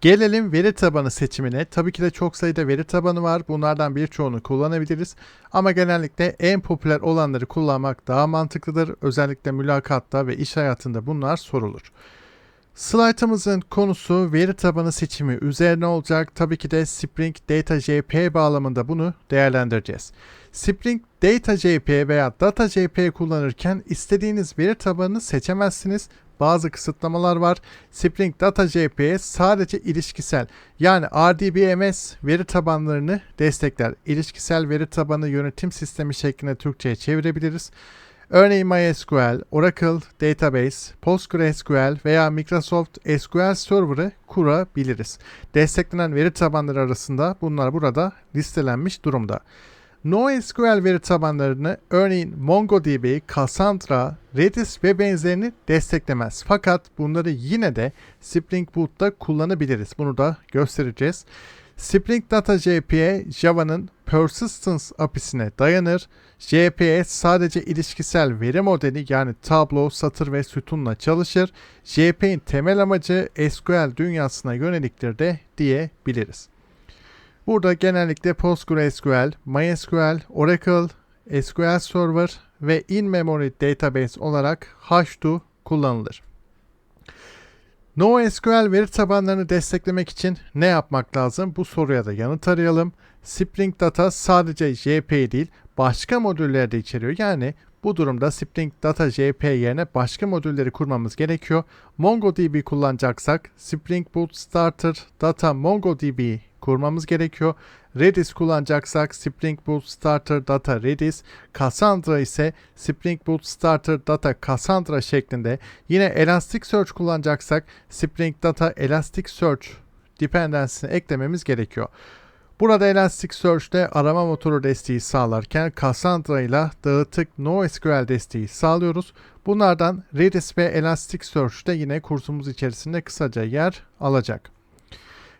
Gelelim veri tabanı seçimine. Tabii ki de çok sayıda veri tabanı var. Bunlardan birçoğunu kullanabiliriz. Ama genellikle en popüler olanları kullanmak daha mantıklıdır. Özellikle mülakatta ve iş hayatında bunlar sorulur. Slaytımızın konusu veri tabanı seçimi üzerine olacak. Tabii ki de Spring Data JP bağlamında bunu değerlendireceğiz. Spring Data JP veya Data JP kullanırken istediğiniz veri tabanını seçemezsiniz. Bazı kısıtlamalar var. Spring Data JP'ye sadece ilişkisel yani RDBMS veri tabanlarını destekler. İlişkisel veri tabanı yönetim sistemi şeklinde Türkçe'ye çevirebiliriz. Örneğin MySQL, Oracle Database, PostgreSQL veya Microsoft SQL Server'ı kurabiliriz. Desteklenen veri tabanları arasında bunlar burada listelenmiş durumda. NoSQL veri tabanlarını örneğin MongoDB, Cassandra, Redis ve benzerini desteklemez. Fakat bunları yine de Spring Boot'ta kullanabiliriz. Bunu da göstereceğiz. Spring Data JP'ye Java'nın Persistence API'sine dayanır. JPS sadece ilişkisel veri modeli yani tablo, satır ve sütunla çalışır. JP'nin temel amacı SQL dünyasına yöneliktir de diyebiliriz. Burada genellikle PostgreSQL, MySQL, Oracle, SQL Server ve in-memory database olarak H2 kullanılır. NoSQL veri tabanlarını desteklemek için ne yapmak lazım? Bu soruya da yanıt arayalım. Spring Data sadece JP değil, başka modüller de içeriyor. Yani bu durumda Spring Data JP yerine başka modülleri kurmamız gerekiyor. MongoDB kullanacaksak Spring Boot Starter Data MongoDB kurmamız gerekiyor. Redis kullanacaksak Spring Boot Starter Data Redis, Cassandra ise Spring Boot Starter Data Cassandra şeklinde. Yine Elasticsearch kullanacaksak Spring Data Elasticsearch dependency'ni eklememiz gerekiyor. Burada Elasticsearch'te arama motoru desteği sağlarken Cassandra ile dağıtık NoSQL desteği sağlıyoruz. Bunlardan Redis ve Elasticsearch'te yine kursumuz içerisinde kısaca yer alacak.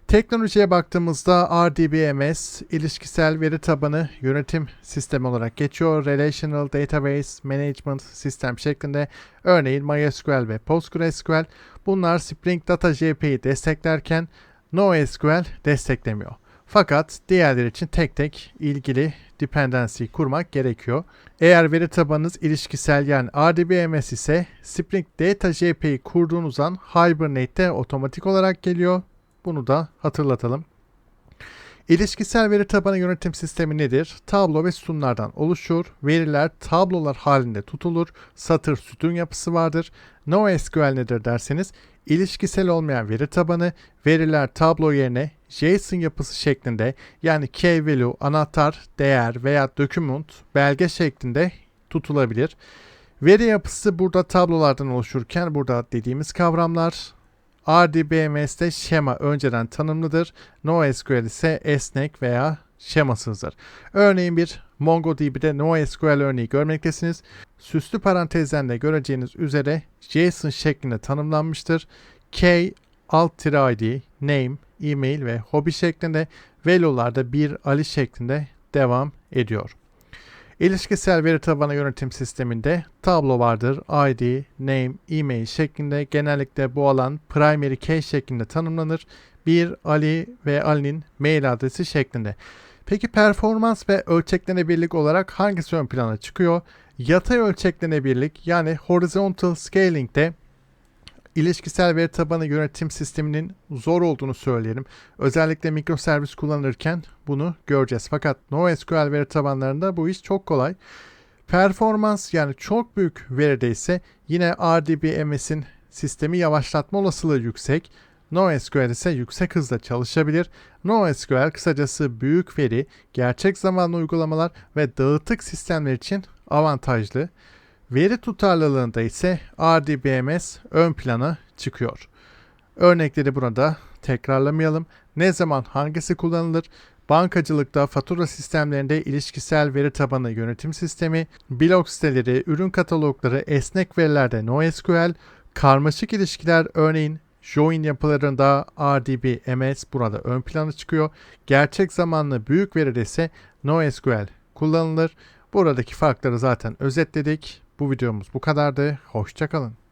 Teknolojiye baktığımızda RDBMS ilişkisel veri tabanı yönetim sistemi olarak geçiyor. Relational Database Management System şeklinde örneğin MySQL ve PostgreSQL bunlar Spring Data JP'yi desteklerken NoSQL desteklemiyor. Fakat diğerleri için tek tek ilgili dependency kurmak gerekiyor. Eğer veri tabanınız ilişkisel yani RDBMS ise Spring Data JP'yi kurduğunuz an Hibernate'de otomatik olarak geliyor. Bunu da hatırlatalım. İlişkisel veri tabanı yönetim sistemi nedir? Tablo ve sütunlardan oluşur. Veriler tablolar halinde tutulur. Satır sütun yapısı vardır. NoSQL nedir derseniz ilişkisel olmayan veri tabanı veriler tablo yerine JSON yapısı şeklinde yani key value, anahtar, değer veya document, belge şeklinde tutulabilir. Veri yapısı burada tablolardan oluşurken burada dediğimiz kavramlar RDBMS'te şema önceden tanımlıdır. NoSQL ise esnek veya şemasızdır. Örneğin bir MongoDB'de NoSQL örneği görmektesiniz. Süslü parantezden de göreceğiniz üzere JSON şeklinde tanımlanmıştır. K alt id, name, email ve hobby şeklinde value'larda bir ali şeklinde devam ediyor. İlişkisel veri tabanı yönetim sisteminde tablo vardır. ID, name, email şeklinde genellikle bu alan primary key şeklinde tanımlanır. Bir Ali ve Ali'nin mail adresi şeklinde. Peki performans ve ölçeklenebilirlik olarak hangisi ön plana çıkıyor? Yatay ölçeklenebilirlik yani horizontal scaling'de ilişkisel veri tabanı yönetim sisteminin zor olduğunu söyleyelim. Özellikle mikroservis kullanırken bunu göreceğiz. Fakat NoSQL veri tabanlarında bu iş çok kolay. Performans yani çok büyük veride ise yine RDBMS'in sistemi yavaşlatma olasılığı yüksek. NoSQL ise yüksek hızda çalışabilir. NoSQL kısacası büyük veri, gerçek zamanlı uygulamalar ve dağıtık sistemler için avantajlı. Veri tutarlılığında ise RDBMS ön plana çıkıyor. Örnekleri burada tekrarlamayalım. Ne zaman hangisi kullanılır? Bankacılıkta fatura sistemlerinde ilişkisel veri tabanı yönetim sistemi, blog siteleri, ürün katalogları, esnek verilerde NoSQL, karmaşık ilişkiler örneğin join yapılarında RDBMS burada ön plana çıkıyor. Gerçek zamanlı büyük veride ise NoSQL kullanılır. Buradaki farkları zaten özetledik. Bu videomuz bu kadardı. Hoşçakalın.